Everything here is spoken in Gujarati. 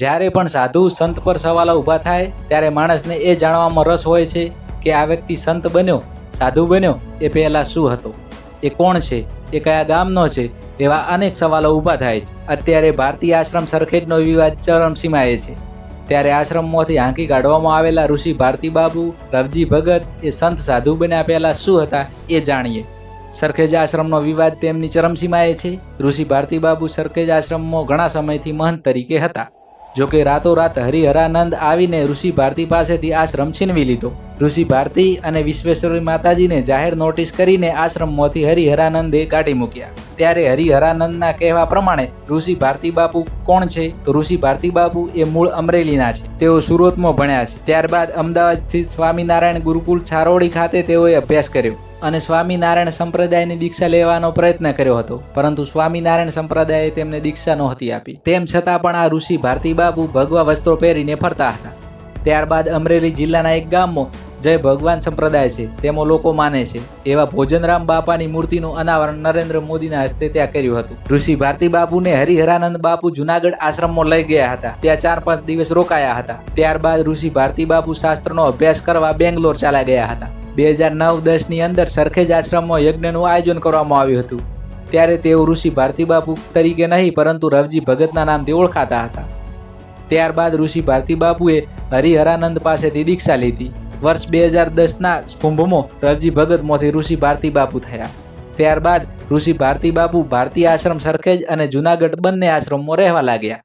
જ્યારે પણ સાધુ સંત પર સવાલો ઊભા થાય, ત્યારે માણસને એ જાણવામાં રસ હોય છે કે આ વ્યક્તિ સંત બન્યો, સાધુ બન્યો, એ પહેલાં શું હતો? એ કોણ છે? એ કયા ગામનો છે? એવા અનેક સવાલો ઊભા થાય છે. અત્યારે ભારતીય આશ્રમ સરખેજનો વિવાદ ચરમસીમાએ છે. ત્યારે આશ્રમમાંથી હાંકી કાઢવામાં આવેલા ઋષિ ભારતી બાબુ રવજી ભગત, એ સંત સાધુ બન્યા પહેલાં શું હતા, એ જાણીએ. સરખેજ આશ્રમનો વિવાદ તેમની ચરમસીમાએ છે. ઋષિ ભારતી બાબુ સરખેજ આશ્રમમાં ઘણા સમયથી મહંત તરીકે હતા. જોકે રાતોરાત હરિહરાનંદ આવીને ઋષિ ભારતી પાસેથી આશ્રમ છીનવી લીધો. ઋષિ ભારતી અને વિશ્વેશ્વરી માતાજીને જાહેર નોટિસ કરીને આશ્રમમાંથી હરિહરાનંદે કાઢી મૂક્યા. ત્યારે હરિહરાનંદના કહેવા પ્રમાણે ઋષિ ભારતી બાપુ કોણ છે? તો ઋષિ ભારતી બાપુ એ મૂળ અમરેલીના છે. તેઓ સુરતમાં ભણ્યા છે. ત્યારબાદ અમદાવાદ સ્થિત સ્વામિનારાયણ ગુરુકુલ છારોડી ખાતે તેઓએ અભ્યાસ કર્યો. અને સ્વામિનારાયણ સંપ્રદાયની દીક્ષા લેવાનો પ્રયત્ન કર્યો હતો. પરંતુ સ્વામિનારાયણ સંપ્રદાયે તેમને દીક્ષા નહોતી આપી. તેમ છતાં પણ આ ઋષિ ભારતી બાપુ ભગવા વસ્ત્રો પહેરીને ફરતા હતા. ત્યારબાદ અમરેલી જિલ્લાના એક ગામમાં જય ભગવાન સંપ્રદાય છે, તેમાં લોકો માને છે. એવા ભોજનરામ બાપાની મૂર્તિનું અનાવરણ નરેન્દ્ર મોદીના હસ્તે ત્યાં કર્યું હતું. ઋષિ ભારતી બાપુને હરિહરાનંદ બાપુ જુનાગઢ આશ્રમમાં લઈ ગયા હતા. ત્યાં ચાર પાંચ દિવસ રોકાયા હતા. ત્યારબાદ ઋષિ ભારતી બાપુ શાસ્ત્રનો અભ્યાસ કરવા બેંગ્લોર ચાલ્યા ગયા હતા. બે હજાર નવ દસની અંદર સરખેજ આશ્રમમાં યજ્ઞનું આયોજન કરવામાં આવ્યું હતું. ત્યારે તેઓ ઋષિ ભારતી બાપુ તરીકે નહીં, પરંતુ રવજી ભગતના નામથી ઓળખાતા હતા. ત્યારબાદ ઋષિ ભારતી બાપુએ હરિહરાનંદ પાસેથી દીક્ષા લીધી. વર્ષ બે હજાર દસના કુંભમાં રવજી ભગતમાંથી ઋષિ ભારતી બાપુ થયા. ત્યારબાદ ઋષિ ભારતી બાપુ ભારતીય આશ્રમ સરખેજ અને જુનાગઢ બંને આશ્રમમાં રહેવા લાગ્યા.